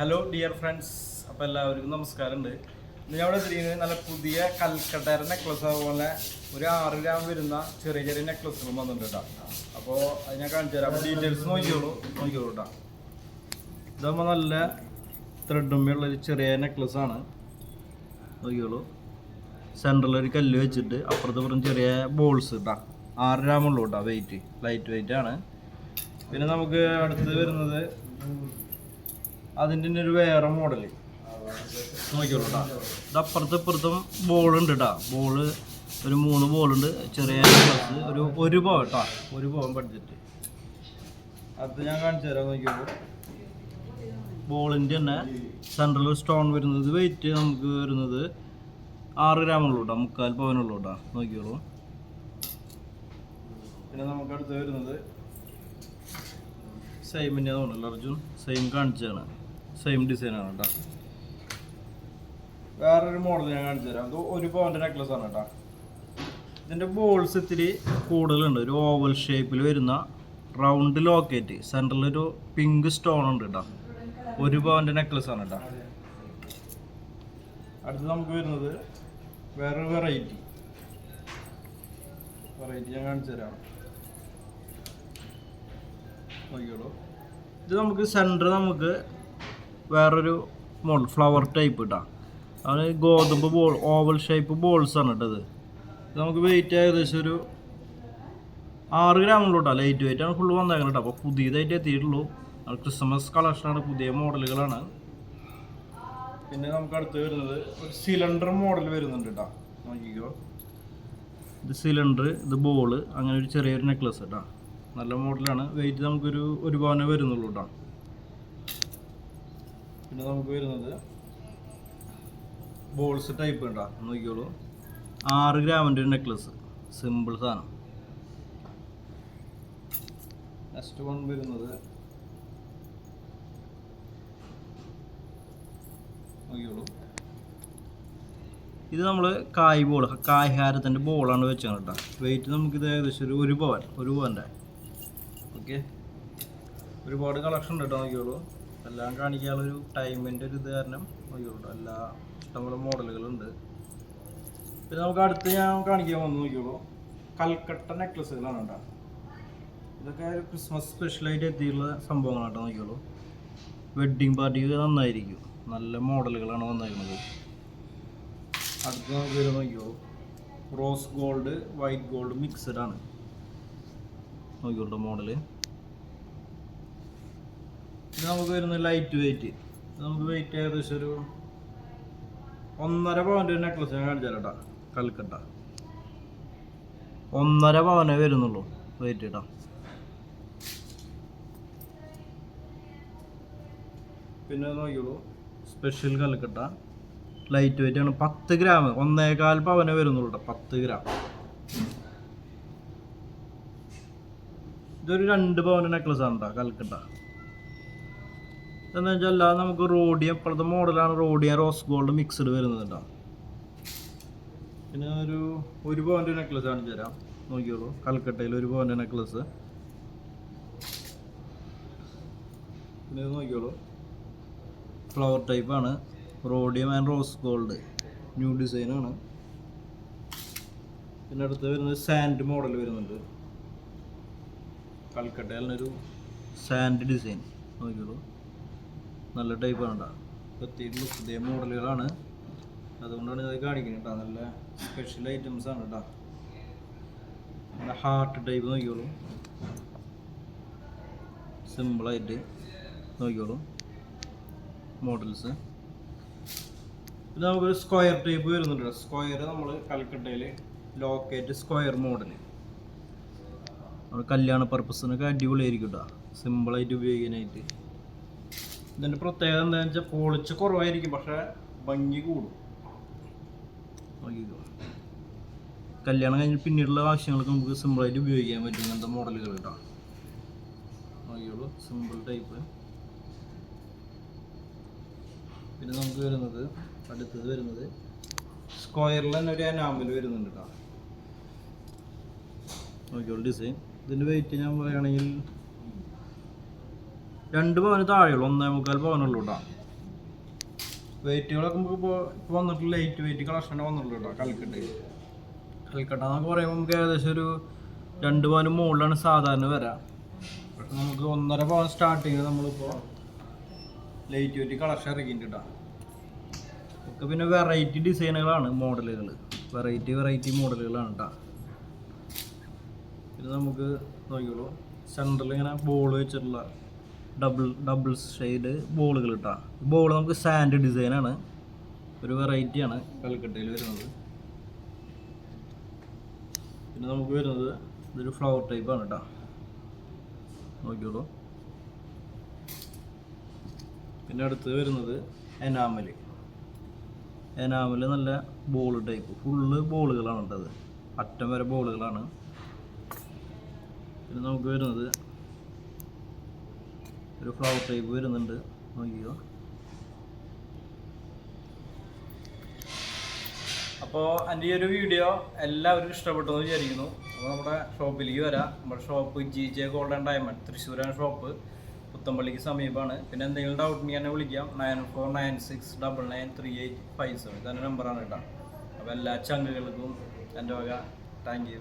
Hello dear friends അപ്പോൾ എല്ലാവർക്കും നമസ്കാരമുണ്ട്. ഇന്ന് ഞാൻ ഇവിടെ എത്തിയിരിക്കുന്നത് നല്ല പുതിയ കൽക്കട്ടയുടെ നെക്ലസ് അതുപോലെ ഒരു ആറ് ഗ്രാം വരുന്ന ചെറിയ ചെറിയ നെക്ലസുകളും വന്നിട്ടുണ്ട് കേട്ടോ അപ്പോൾ അത് ഞാൻ കാണിച്ചു തരാം. ഡീറ്റെയിൽസ് നോക്കിയോളൂ നോക്കിയോളൂ കേട്ടോ ഇതാകുമ്പോൾ നല്ല ത്രെഡുമ്മയുള്ള ഒരു ചെറിയ നെക്ലസ് ആണ്. നോക്കിയോളൂ സെന്ററിൽ ഒരു കല്ല് വെച്ചിട്ട് അപ്പുറത്ത് പുറം ചെറിയ ബോൾസ് കേട്ടോ ആറ് ഗ്രാം ഉള്ളൂ കേട്ടോ വെയിറ്റ് ലൈറ്റ് വെയിറ്റ് ആണ്. പിന്നെ നമുക്ക് അടുത്തത് വരുന്നത് അതിന്റെ തന്നെ ഒരു വേറെ മോഡൽ നോക്കിയോളൂ കേട്ടോ ഇത് അപ്പുറത്തും ഇപ്പുറത്തും ബോൾ ഉണ്ട് കേട്ടോ ബോൾ ഒരു മൂന്ന് ബോളുണ്ട് ചെറിയ പ്ലസ് ഒരു ഒരു പവൻ കേട്ടോ ഒരു പവൻ ബഡ്ജറ്റ് അത് ഞാൻ കാണിച്ചു തരാം നോക്കിയോളൂ ബോളിന്റെ തന്നെ സെൻട്രൽ സ്റ്റോൺ വരുന്നത് വെയിറ്റ് നമുക്ക് വരുന്നത് ആറ് ഗ്രാം ഉള്ളൂ കേട്ടോ മുക്കാൽ പവനുള്ളൂ കേട്ടോ നോക്കിയോളൂ പിന്നെ നമുക്ക് അടുത്ത് വരുന്നത് സെയിമിന്റെ തോന്നുന്നു അർജുൻ. സെയിം കാണിച്ചതാണ്. സെയിം ഡിസൈനാണ് കേട്ടോ വേറൊരു മോഡൽ ഞാൻ കാണിച്ചു തരാം. ഇത് ഒരു പവന്റെ നെക്ലസ് ആണ് കേട്ടോ ഇതിന്റെ ബോൾസ് ഇത്തിരി കൂടുതലുണ്ട്. ഒരു ഓവൽ ഷേപ്പിൽ വരുന്ന റൗണ്ട് ലോക്കേറ്റ് സെന്ററിൽ ഒരു പിങ്ക് സ്റ്റോൺ ഉണ്ട് കേട്ടോ ഒരു പവന്റെ നെക്ലസ് ആണ് കേട്ടോ അടുത്ത് നമുക്ക് വരുന്നത് വേറൊരു വെറൈറ്റി വെറൈറ്റി ഞാൻ കാണിച്ചു തരാം. നോക്കിയോളൂ ഇത് നമുക്ക് സെന്റർ നമുക്ക് വേറൊരു മോഡൽ ഫ്ലവർ ടൈപ്പ് ഇട്ടാ. അത് ഗോതമ്പ് ബോൾ ഓവൽ ഷേപ്പ് ബോൾസ് ആണ് കേട്ടത് നമുക്ക് വെയിറ്റ് ഏകദേശം ഒരു ആറ് ഗ്രാം ഉള്ളൂ കേട്ടോ ലൈറ്റ് വെയിറ്റ് ആണ് ഫുള്ള് വന്നേക്കുന്നത് കേട്ടോ അപ്പോൾ പുതിയതായിട്ട് എത്തിയിട്ടുള്ളൂ. ക്രിസ്മസ് കളക്ഷനാണ് പുതിയ മോഡലുകളാണ് പിന്നെ നമുക്ക് അടുത്ത് വരുന്നത് ഒരു സിലിണ്ടർ മോഡൽ വരുന്നുണ്ട് കേട്ടോ നോക്കിക്കോ. ഇത് സിലിണ്ടർ ഇത് ബോൾ അങ്ങനെ ഒരു ചെറിയൊരു നെക്ലസ് കേട്ടോ നല്ല മോഡലാണ് വെയിറ്റ് നമുക്കൊരു ഒരു പവനെ വരുന്നുള്ളൂ കേട്ടോ പിന്നെ നമുക്ക് വരുന്നത് ബോൾസ് ടൈപ്പ് ഉണ്ടോ? നോക്കിയോളൂ ആറ് ഗ്രാമിന്റെ നെക്ലസ് സിമ്പിൾ സാധനം. നെക്സ്റ്റ് വൺ വരുന്നത് ഇത് നമ്മൾ കായ് ബോൾ കായ്ഹാരത്തിന്റെ ബോളാണ് വെച്ചത് കേട്ടോ. വെയിറ്റ് നമുക്കിത് ഏകദേശം ഒരു ഒരു പവൻ ഒരു പവന്റെ ഓക്കെ ഒരുപാട് കളക്ഷൻ ഉണ്ട് കേട്ടോ നോക്കിയോളൂ എല്ലാം കാണിക്കാനുള്ളൊരു ടൈമിന്റെ ഒരു ഇത് കാരണം നോക്കിയോളൂ. എല്ലാ ഇഷ്ടംപോലെ മോഡലുകളുണ്ട് പിന്നെ നമുക്ക് അടുത്ത് ഞാൻ കാണിക്കാൻ വന്ന് നോക്കിയോളൂ കൽക്കട്ട നെക്ലസുകളാണ് കേട്ടോ. ഇതൊക്കെ ഒരു ക്രിസ്മസ് സ്പെഷ്യലായിട്ട് എത്തിയുള്ള സംഭവങ്ങളാണ് കേട്ടോ നോക്കിയോളൂ വെഡ്ഡിങ് പാർട്ടിക്ക് നന്നായിരിക്കും. നല്ല മോഡലുകളാണ് വന്നേക്കുന്നത് അടുത്ത നമുക്ക് നോക്കിയോളൂ rose gold white gold mixed ആണ്. നോക്കിയോളൂ മോഡൽ ഇത് നമുക്ക് വരുന്ന ലൈറ്റ് വെയിറ്റ് നമുക്ക് വെയിറ്റ് ഏകദേശം ഒരു ഒന്നര പവന്റെ നെക്ലസ് ഞാൻ കാണിച്ചു തരാം കൽക്കട്ട. ഒന്നര പവനേ വരുന്നുള്ളൂ വെയിറ്റ് കേട്ടോ പിന്നെ നോക്കിയോളൂ സ്പെഷ്യൽ കൽക്കട്ട. ലൈറ്റ് വെയിറ്റ് ആണ്. പത്ത് ഗ്രാം ഒന്നേകാൽ പവനേ വരുന്നുള്ളൂ പത്ത് ഗ്രാം ഇതൊരു രണ്ട് പവന്റെ നെക്ലസ് ആണ് കേട്ടോ കൽക്കട്ട. എന്താ വെച്ചാൽ അല്ലാതെ നമുക്ക് റോഡിയം ഇപ്പോഴത്തെ മോഡലാണ് റോഡിയം റോസ് ഗോൾഡ് മിക്സ്ഡ് വരുന്നത് പിന്നെ ഒരു ഒരു പവന്റെ നെക്ലസ് കാണിച്ചു തരാം. നോക്കിയോളൂ കൽക്കട്ടയിൽ ഒരു പവന്റെ നെക്ലസ് പിന്നെ നോക്കിയോളൂ ഫ്ലവർ ടൈപ്പാണ് rhodium and rose gold new ഡിസൈനാണ് പിന്നെ അടുത്ത് വരുന്നത് സാൻഡ് മോഡൽ വരുന്നുണ്ട്. കൽക്കട്ടയിലൊരു സാൻഡ് ഡിസൈൻ നോക്കിയോളൂ. നല്ല ടൈപ്പ് ആണ് കേട്ടോ പുതിയ മോഡലുകളാണ് അതുകൊണ്ടാണ് ഇത് കാണിക്കുന്നത് കേട്ടോ നല്ല സ്പെഷ്യൽ ഐറ്റംസ് ആണ് കേട്ടോ നല്ല ഹാർട്ട് ടൈപ്പ് നോക്കിയോളൂ സിമ്പിളായിട്ട് നോക്കിയോളൂ മോഡൽസ് ഇത് നമുക്കൊരു സ്ക്വയർ ടൈപ്പ് വരുന്നുണ്ട് സ്ക്വയർ നമ്മൾ കൽക്കട്ടയിൽ ലോക്കേറ്റ് സ്ക്വയർ മോഡൽ നമ്മൾ കല്യാണ പർപ്പസിനൊക്കെ അടിപൊളിയായിരിക്കും കേട്ടോ സിമ്പിളായിട്ട് ഉപയോഗിക്കാനായിട്ട്. ഇതിന്റെ പ്രത്യേകത എന്താണെന്ന് വെച്ചാൽ പൊളിച്ച് കുറവായിരിക്കും പക്ഷെ ഭംഗി കൂടും. കല്യാണം കഴിഞ്ഞ് പിന്നീടുള്ള ആവശ്യങ്ങൾക്ക് നമുക്ക് സിമ്പിളായിട്ട് ഉപയോഗിക്കാൻ പറ്റും ഇങ്ങനത്തെ മോഡലുകൾ കേട്ടോ നോക്കിയോളൂ സിമ്പിൾ ടൈപ്പ് പിന്നെ നമുക്ക് വരുന്നത് അടുത്തത് വരുന്നത് സ്ക്വയറിൽ തന്നെ ഒരു അനാമ്പിൽ വരുന്നുണ്ട് കേട്ടോ നോക്കിയോളൂ ഡിസൈൻ ഇതിന്റെ വെയിറ്റ് ഞാൻ പറയുകയാണെങ്കിൽ രണ്ട് പവന് താഴെയുള്ളൂ. ഒന്നേ മുക്കാൽ പവനുള്ളൂ കേട്ടോ വെയിറ്റുകളൊക്കെ നമുക്ക് ഇപ്പോൾ ഇപ്പോൾ വന്നിട്ടുള്ള ലൈറ്റ് വെയിറ്റ് കളക്ഷൻ വന്നിട്ടുള്ളൂ കേട്ടോ കൽക്കട്ടയിൽ കൽക്കട്ട എന്നൊക്കെ പറയുമ്പോൾ നമുക്ക് ഏകദേശം ഒരു രണ്ട് പവന് മുകളിലാണ് സാധാരണ വരാം. പക്ഷെ നമുക്ക് ഒന്നര പവൻ സ്റ്റാർട്ടിങ് നമ്മളിപ്പോൾ ലൈറ്റ് വെയിറ്റ് കളക്ഷൻ ഇറക്കിയിട്ടുണ്ട് കേട്ടോ ഒക്കെ പിന്നെ വെറൈറ്റി ഡിസൈനുകളാണ് മോഡലുകൾ വെറൈറ്റി വെറൈറ്റി മോഡലുകളാണ് കേട്ടോ പിന്നെ നമുക്ക് നോക്കിയോളൂ സെന്ററിൽ ഇങ്ങനെ ബോൾ വെച്ചിട്ടുള്ള ഡബിൾ ഡബിൾ ഷെയ്ഡ് ബോളുകൾ കിട്ടാം ബോൾ നമുക്ക് സാൻഡ് ഡിസൈനാണ് ഒരു വെറൈറ്റിയാണ് കൽക്കട്ടയിൽ വരുന്നത്. പിന്നെ നമുക്ക് വരുന്നത് ഇതൊരു ഫ്ലവർ ടൈപ്പാണ് കേട്ടോ നോക്കിയോളൂ പിന്നെ അടുത്ത് വരുന്നത് എനാമൽ എനാമൽ നല്ല ബോൾ ടൈപ്പ് ഫുള്ള് ബോളുകളാണ് കേട്ടത് അറ്റം വരെ ബോളുകളാണ് പിന്നെ നമുക്ക് വരുന്നത് ഒരു ഫ്ലവർ ടൈപ്പ് വരുന്നുണ്ട്. നോക്കിയോ അപ്പോൾ എന്റെ ഈ ഒരു വീഡിയോ എല്ലാവർക്കും ഇഷ്ടപ്പെട്ടു എന്ന് വിചാരിക്കുന്നു. അപ്പോൾ നമ്മുടെ ഷോപ്പിലേക്ക് വരാം. നമ്മുടെ shop G J golden diamond തൃശ്ശൂരാണ് ഷോപ്പ് പുത്തമ്പള്ളിക്ക് സമീപമാണ്. പിന്നെ എന്തെങ്കിലും ഡൗട്ട് ഉണ്ടെങ്കിൽ എന്നെ വിളിക്കാം. Nine four nine six double nine three eight five seven ഇതെന്റെ നമ്പറാണ് കേട്ടോ. അപ്പോൾ എല്ലാ ചങ്കുകൾക്കും എന്റെ വക താങ്ക് യു